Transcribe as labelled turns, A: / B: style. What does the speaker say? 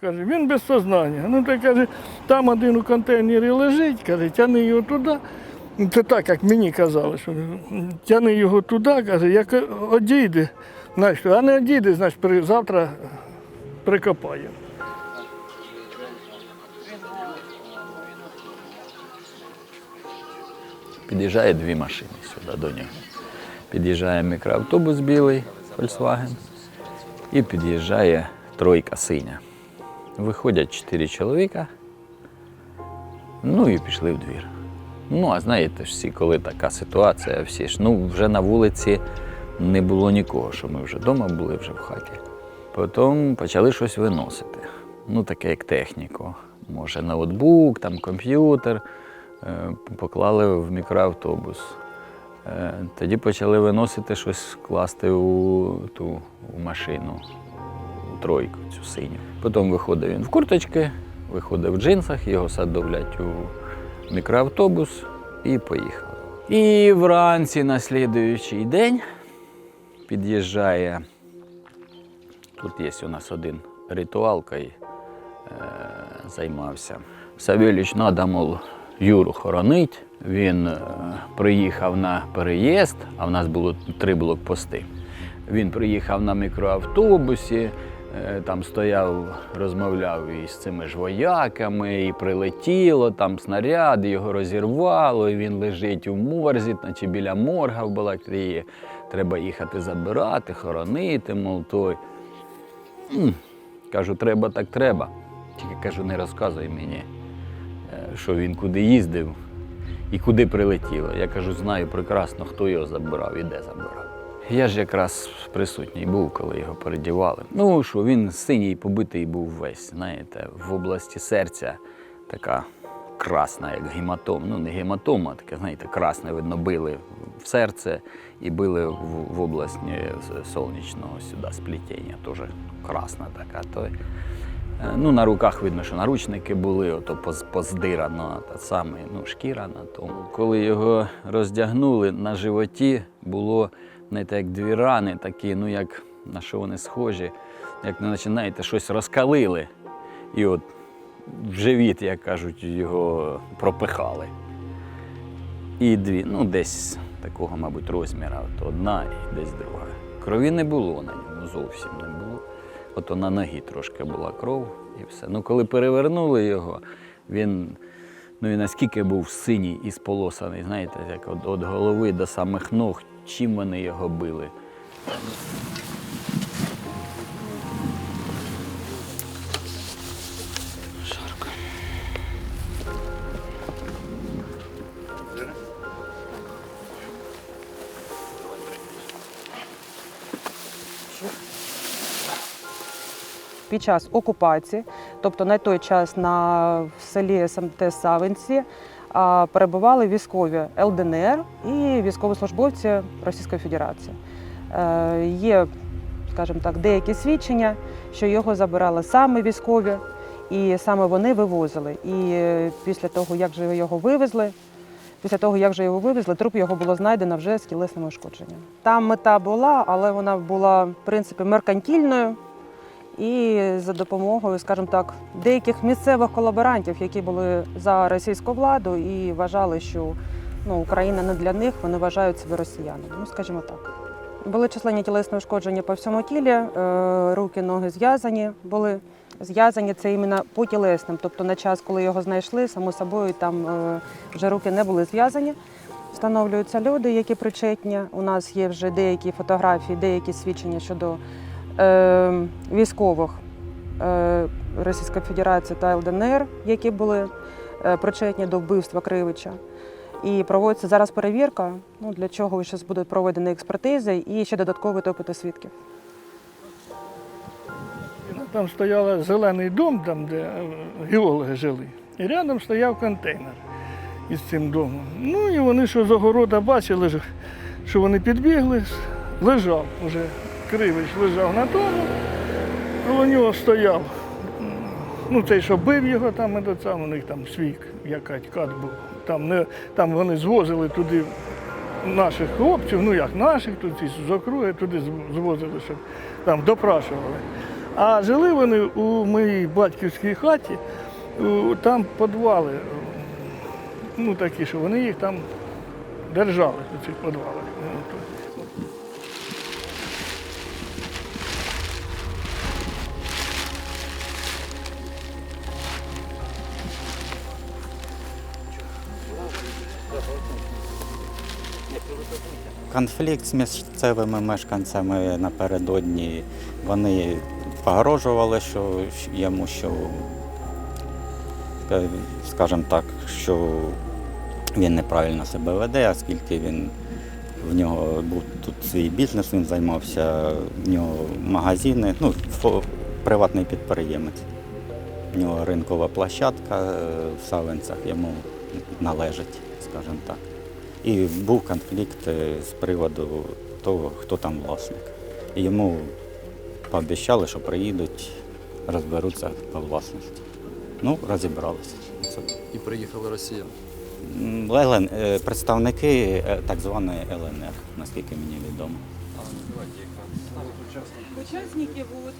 A: Каже, він без сознання. Ну так каже, там один у контейнері лежить, каже, тяни його туди. Ну, Це так, як мені казали, що тяни його туди, каже, як одійде, значить, а не одійде, значить, завтра прикопаємо.
B: Під'їжджає дві машини сюди до нього. Під'їжджає мікроавтобус білий Volkswagen і під'їжджає тройка синя. Виходять чотири чоловіка, ну і пішли в двір. Ну, а знаєте ж всі, коли така ситуація, всі ж ну вже на вулиці не було нікого, що ми вже вдома були, вже в хаті. Потім почали щось виносити. Ну, таке як техніку. Може, ноутбук, там комп'ютер. Е, Поклали в мікроавтобус. Е, Тоді почали виносити щось класти у ту у машину, тройку, цю синю. Потім виходив він в курточки, виходив в джинсах, його садовлять у мікроавтобус і поїхали. І вранці на слідуючий день під'їжджає. Тут є у нас один ритуалкою е, займався. Савельич надо, мов, Юру хоронить. Він е, приїхав на переїзд, а в нас було три блокпости. Він приїхав на мікроавтобусі, там стояв, розмовляв із цими ж вояками, і прилетіло там снаряд, його розірвало, і він лежить у морзі, наче біля морга в Балаклії. Треба їхати забирати, хоронити, мов той. Кажу, треба так треба. Тільки кажу, не розказуй мені, е, що він куди їздив і куди прилетіло. Я кажу, знаю прекрасно, хто його забирав і де забирав. Я ж якраз присутній був, коли його передівали. Ну що, він синій побитий був весь, знаєте, в області серця така красна, як гематом. Ну, не гематома, таке, знаєте, красне, видно, били в серце і били в, в область е, сонячного сюди сплетіння, теж красна така. То, е, ну, на руках видно, що наручники були, ото поздирано, та саме, ну, шкіра на тому. Коли його роздягнули, на животі було знаєте, як дві рани, такі, ну як на що вони схожі, як наче, знаєте, щось розкалили. І от в живіт, як кажуть, його пропихали. І дві, ну десь такого, мабуть, розміру, от одна і десь друга. Крові не було на ньому, зовсім не було. Ото на ногі трошки була кров і все. Ну, коли перевернули його, він, ну і наскільки був синій і сполосаний, знаєте, як від голови до самих ног, чим вони його били.
C: під час окупації, тобто на той час на в селі СМТ Савинці, перебували військові ЛДНР і військовослужбовці Російської Федерації. Е, Є, скажімо так, деякі свідчення, що його забирали саме військові, і саме вони вивозили. І е, після того, як же його вивезли, Після того, як вже його вивезли, труп його було знайдено вже з тілесними ушкодженнями. Там мета була, але вона була в принципі меркантільною. І за допомогою, скажімо так, деяких місцевих колаборантів, які були за російську владу і вважали, що ну, Україна не для них, вони вважають себе росіянами. Ну, скажімо так. Були численні тілесні ушкодження по всьому тілі, е, руки, ноги зв'язані були. Зв'язані це іменно по тілесним. Тобто на час, коли його знайшли, само собою там е, вже руки не були зв'язані. Встановлюються люди, які причетні. У нас є вже деякі фотографії, деякі свідчення щодо військових е, Російської Федерації та ЛДНР, які були е, причетні до вбивства Кривича. І проводиться зараз перевірка, ну, для чого зараз будуть проведені експертизи і ще додаткові допити свідків.
A: Там стояв зелений дом, там, де е, геологи жили. І рядом стояв контейнер із цим домом. Ну і вони що з огорода бачили, що вони підбігли, лежав уже кривич лежав на тому, коло нього стояв. Ну, цей, що бив його, там, у них там свій якась кат був. Там, не, там вони звозили туди наших хлопців, ну як наших, тут з округи туди звозили, щоб там допрашували. А жили вони у моїй батьківській хаті, там підвали, е, ну такі, що вони їх там держали у цих підвалах.
D: Конфлікт з місцевими мешканцями напередодні вони погрожували, що йому що, е, скажімо так, що він неправильно себе веде, оскільки він в нього був тут свій бізнес, він займався, в нього магазини, ну, приватний підприємець. В нього ринкова площадка е, в Савинцях йому належить, скажімо так. І був конфлікт е, з приводу того, хто там власник. І йому пообіцяли, що приїдуть, розберуться по власності. Ну, розібралися.
E: І приїхали росіяни.
D: ЛН, е, представники е, так званої ЛНР, наскільки мені відомо.
C: Учасники будуть.